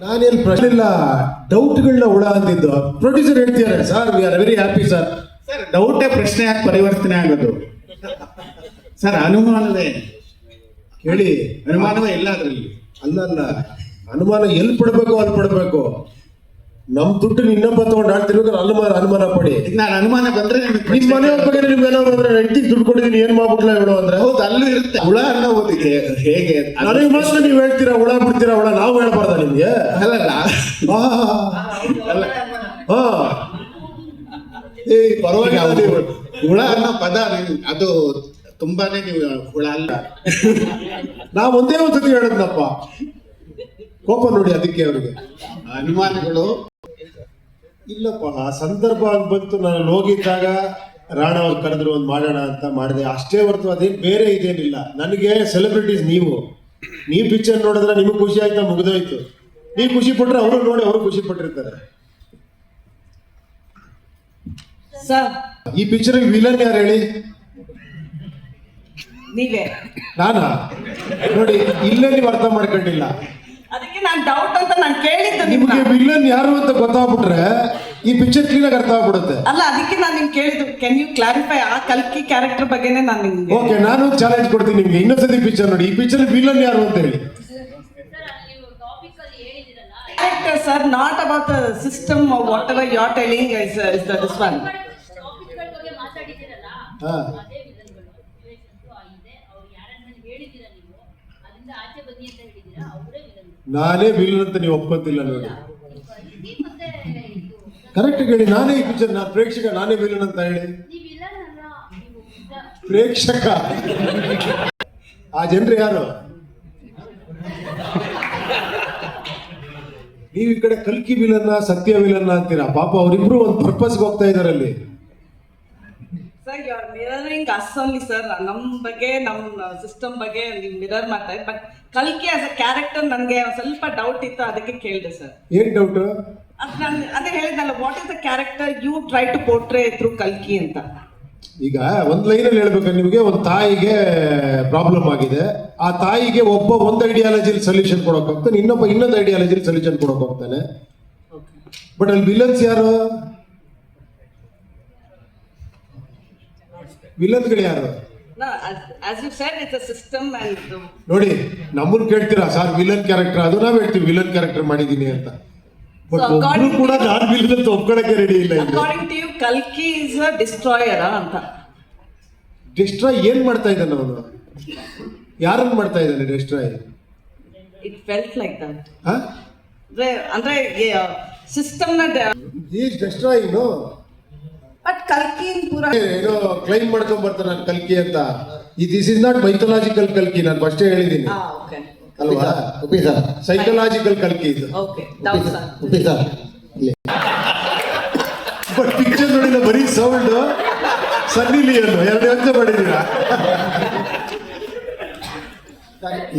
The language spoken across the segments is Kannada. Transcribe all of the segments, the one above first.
ನಾನೇನು ಪ್ರಶ್ನೆ ಇಲ್ಲ ಡೌಟ್ಗಳನ್ನ ಉಳ ಅಂದಿದ್ದು ಪ್ರೊಡ್ಯೂಸರ್ ಹೇಳ್ತಿದ್ದಾರೆ sir we are very happy sir sir ಡೌಟೇ ಪ್ರಶ್ನೆ ಯಾಕೆ ಪರಿವರ್ತನೆ ಆಗೋದು. ಸರ್ ಅನುಮಾನವೇ? ಕೇಳಿ. ಅನುಮಾನವೇ ಇಲ್ಲ ಅದರಲ್ಲಿ. ಅಲ್ಲ ಅಲ್ಲ ಅನುಮಾನ ಎಲ್ಲಿ ಪಡ್ಬೇಕು ಅಲ್ಲಿ ಪಡ್ಬೇಕು. ನಮ್ ದುಡ್ಡು ಇನ್ನೊಬ್ಬ ತಗೊಂಡು ಆಡ್ತಿರ್ಬೇಕಾದ್ರೆ ಅನುಮಾನ ಅನುಮಾನ ಪಡಿ. ನಾನು ಅನುಮಾನ ಬಂದ್ರೆ ನಿಮ್ ಮನೆ ಮನೆಯವ್ರ ಬಗ್ಗೆ ನಿಮ್ಗೆ ಏನೋ ಅಂದ್ರೆ ಹೆಂಡತಿಗೆ ದುಡ್ಡು ಕೊಟ್ಟಿದ್ದೀನಿ ಏನ್ ಮಾಡ್ಬಿಟ್ಲ ಹೇಳು ಅಂದ್ರೆ? ಹೌದು ಅಲ್ಲೂ ಇರುತ್ತೆ. ಹುಳ ಅನ್ನೋದು ಹೇ- ಹೇಗೆ? ನನಗೆ ಮಾತ್ರ ನೀವ್ ಹೇಳ್ತೀರಾ ಹುಳ ಬಿಡ್ತೀರಾ ಹುಳ? ನಾವು ಹೇಳ್ಬಾರ್ದ ನಿಮ್ಗೆ? ಅಲ್ಲ ಅಲ್ಲ. ಹಾ ಏ ಪರವಾಗಿಲ್ಲ ನೀವು. ಹುಳ ಅನ್ನೋ ಪದ ಅದು ತುಂಬಾನೇ ನೀವು ಹುಳ ಅಲ್ಲ. ನಾ ಒಂದೇ ಒಂದ್ಸತಿ ಹೇಳದ್ನಪ್ಪ. ಕೋಪ ನೋಡಿ ಅದಕ್ಕೆ ಅವ್ರಿಗೆ. ಅನುಮಾನಗಳು ಇಲ್ಲಪ್ಪ ಆ ಸಂದರ್ಭ ಬಂತು ನಾನು ಹೋಗಿದ್ದಾಗ ರಾಣ ಅವ್ರು ಕರೆದ್ರು ಒಂದು ಮಾಡೋಣ ಅಂತ ಮಾಡಿದೆ. ಅಷ್ಟೇ ಹೊರತು ಅದೇನು ಬೇರೆ ಇದೇನಿಲ್ಲ. ನನಗೆ ಸೆಲೆಬ್ರಿಟೀಸ್ ನೀವು. ನೀವು ಪಿಕ್ಚರ್ ನೋಡಿದ್ರೆ ನಿಮಗೆ ಖುಷಿ ಆಯ್ತಾ? ಮುಗಿದೋಯ್ತು. ನೀವು ಖುಷಿ ಪಟ್ರೆ ಅವರು ನೋಡಿ ಅವರು ಖುಷಿ ಪಟ್ಟಿರ್ತಾರೆ. ಈ ಪಿಕ್ಚರ್ ವಿಲನ್ ಯಾರು ಹೇಳಿ? ನೀವೇ. ನಾನಾ? ನೋಡಿ ಇಲ್ಲೇ ನೀವು ಅರ್ಥ ಮಾಡ್ಕೊಂಡಿಲ್ಲ. ಅದಕ್ಕೆ ನಾನು ಡೌಟ್ ಅಂತ ನಾನು ಕೇಳಿದ್ದೆ ನಿಮಗೆ ನಿಮ್ಗೆ ವಿಲನ್ ಯಾರು ಅಂತ ಗೊತ್ತಾಗ್ಬಿಟ್ರೆ ಈ ಪಿಕ್ಚರ್ ಕ್ಲೀನಾಗಿ ಅರ್ಥ ಆಗ್ಬಿಡುತ್ತೆ. ಅಲ್ಲ ಅದಕ್ಕೆ ನಾನು ನಿಮ್ಗೆ ಕೇಳಿದ್ದು ಕ್ಯಾನ್ ಯು ಕ್ಲಾರಿಫೈ ಆ ಕಲ್ಕಿ ಕ್ಯಾರೆಕ್ಟರ್ ಬಗ್ಗೆನೇ ನಾನು ನಿಮ್ಗೆ ಓಕೆ ನಾನು ಚಾಲೆಂಜ್ ಕೊಡ್ತೀನಿ ನಿಮ್ಗೆ. ಇನ್ನೊಂದ್ಸತಿ ಪಿಕ್ಚರ್ ನೋಡಿ. ಈ ಪಿಕ್ಚರ್ ವಿಲನ್ ಯಾರು ಅಂತ ಹೇಳಿ. Character sir not about the system whatever you are telling is is the this one ನಾನೇ ವಿಲನ್ ಅಂತ ನೀವು ಒಪ್ಪತ್ತಿಲ್ಲ ನೋಡಿ. ಕರೆಕ್ಟ್ ಹೇಳಿ ನಾನೇ ಈ ಪಿಕ್ಚರ್ ನಾನು ಪ್ರೇಕ್ಷಕ ನಾನೇ ವಿಲನ್ ಅಂತ ಹೇಳಿ. ಪ್ರೇಕ್ಷಕ. ಆ ಜನರು ಯಾರು? ನೀವು ಈ ಕಡೆ ಕಲ್ಕಿ ವಿಲನ್ನ ಸತ್ಯ ವಿಲನ್ನ ಅಂತೀರಾ? ಪಾಪ ಅವರಿಬ್ರು ಒಂದು ಪರ್ಪಸ್ಗೆ ಹೋಗ್ತಾ ಇದಾರೆ ಅಲ್ಲಿ sir you are mirroring us only sir ನಮ್ಮ ಬಗ್ಗೆ ನಮ್ಮ ಸಿಸ್ಟಮ್ ಬಗ್ಗೆ ನೀವು ಮಿರರ್ ಮಾಡ್ತಾ ಬಟ್ ಕಲ್ಕಿ ಆಸ್ ಅ ಕ್ಯಾರೆಕ್ಟರ್ ನನಗೆ ಸ್ವಲ್ಪ ಡೌಟ್ ಇತ್ತು ಅದಕ್ಕೆ ಕೇಳಿದೆ ಸರ್ ಏನ್ ಡೌಟ್ ನಾನು ಅದೇ ಹೇಳಿದ್ನಲ್ಲ what is the character you try to portray through ಕಲ್ಕಿ ಅಂತ? ಈಗ ಒಂದ್ ಲೈನಲ್ಲಿ ಹೇಳ್ಬೇಕು ನಿಮಗೆ ಒಂದು ತಾಯಿಗೆ ಪ್ರಾಬ್ಲಮ್ ಆಗಿದೆ. ಆ ತಾಯಿಗೆ ಒಬ್ಬ ಒಂದು ಐಡಿಯಾಲಜಿಲಿ ಸೊಲ್ಯೂಷನ್ ಕೊಡೋಕೆ ಹೋಗ್ತಾನೆ ಇನ್ನೊಬ್ಬ ಇನ್ನೊಂದು ಐಡಿಯಾಲಜಿಲಿ ಸೊಲ್ಯೂಷನ್ ಕೊಡಕ್ ಹೋಗ್ತಾನೆ. ಬಟ್ ಅಲ್ಲಿ ವಿಲನ್ಸ್ ಯಾರು? ವಿಲನ್ಗಳು ಯಾರು? ನೋಡಿ ನಮ್ಮನ್ನ ಕೇಳ್ತೀರಾ ಸರ್ ವಿಲನ್ ಕ್ಯಾರೆಕ್ಟರ್ ಅದು ನಾವ್ ಹೇಳ್ತೀವಿ ವಿಲನ್ ಕ್ಯಾರೆಕ್ಟರ್ ಮಾಡಿದೀನಿ ಅಂತ. ಬಟ್ ಒಬ್ರು ಕೂಡ ಅಂತ ಒಪ್ಕೊಳಕ್ಕೆ ರೆಡಿ ಇಲ್ಲ ಅಕಾರ್ಡಿಂಗ್ ಟು ಯು ಕಲ್ಕಿ ಇಸ್ ಅ ಡಿಸ್ಟ್ರಾಯರ್ ಅಂತ. ಡಿಸ್ಟ್ರಾಯ್ ಏನ್ ಮಾಡ್ತಾ ಇದ್ದಾನೆ ಅವನು? ಯಾರನ್ನ ಮಾಡ್ತಾ ಇದ್ದಾನೆ destroy it felt like that ಅಂದ್ರೆ ಅಂದ್ರೆ ಸಿಸ್ಟಮ್ನ ಈಸ್ ಡಿಸ್ಟ್ರಾಯಿಂಗ್ ಬಟ್ ಕಲ್ಕಿ ಪೂರ ಏನೋ ಕ್ಲೈಮ್ ಮಾಡ್ಕೊಂಡ್ ಬರ್ತಾನೆ ನಾನು ಕಲ್ಕಿ ಅಂತ. ಈ ದಿಸ್ ಇಸ್ ನಾಟ್ ಮೈಥಲಾಜಿಕಲ್ ಕಲ್ಕಿ ನಾನು ಫಸ್ಟೇ ಹೇಳಿದ್ದೀನಿ. ಓಕೆ ಅಲ್ವಾ? ಉಪಿ ಸರ್ ಸೈಕಲಾಜಿಕಲ್ ಕಲ್ಕಿ ಇದು. Okay doubt sir but picture ನೋಡಿಲ್ಲ ಬರೀ ಸೌಂಡ್ ಸನ್ನಿ ಲಿಯನ್ ಎರಡು ಯೋಚನೆ ಮಾಡಿದೀರಾ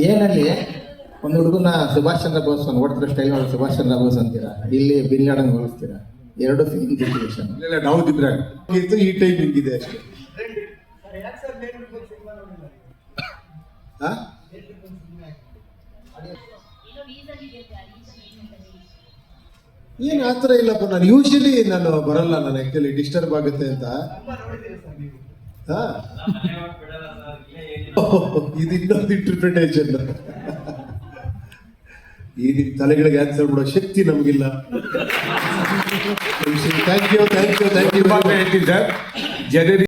ಏನಲ್ಲಿ ಒಂದು ಹುಡುಗನ ಸುಭಾಷ್ ಚಂದ್ರ ಬೋಸ್ ಓಡ್ತಿರೋ ಸ್ಟೈಲ್ ನೋಡಿ ಸುಭಾಷ್ ಚಂದ್ರ ಬೋಸ್ ಅಂತೀರಾ? ಇಲ್ಲಿ ಬಿನ್ ಲಾಡನ್ ಹೋಲಿಸ್ತೀರಾ? ಎರಡು ಸೇಮ್ ಸಿಚುವೇಶನ್ ಇಲ್ಲ ನಾವು ದಿಬ್ರಾಗ ಇತ್ತು ಈ ಟೈಪ್ ಹಿಂಗಿದೆ ಅಷ್ಟೇ. ಹಾ? ಏನೋ. ಏನ್ ಆತರ ಇಲ್ಲಪ್ಪ ನಾನು ಯೂಶಲಿ ನಾನು ಬರಲ್ಲ ನಾನು ಆಕ್ಚುಲಿ ಡಿಸ್ಟರ್ಬ್ ಆಗುತ್ತೆ ಅಂತ. ಹಾ? ಇದು ಇನ್ನೊಂದು ಇಂಟರ್ಪ್ರಿಟೇಷನ್ ಈ ನಿಮ್ ತಲೆಗಳಿಗೆ ಆನ್ಸರ್ ಬಿಡೋ ಶಕ್ತಿ ನಮಗಿಲ್ಲ. Thank you thank you thank you sir ಜನರಿಗೆ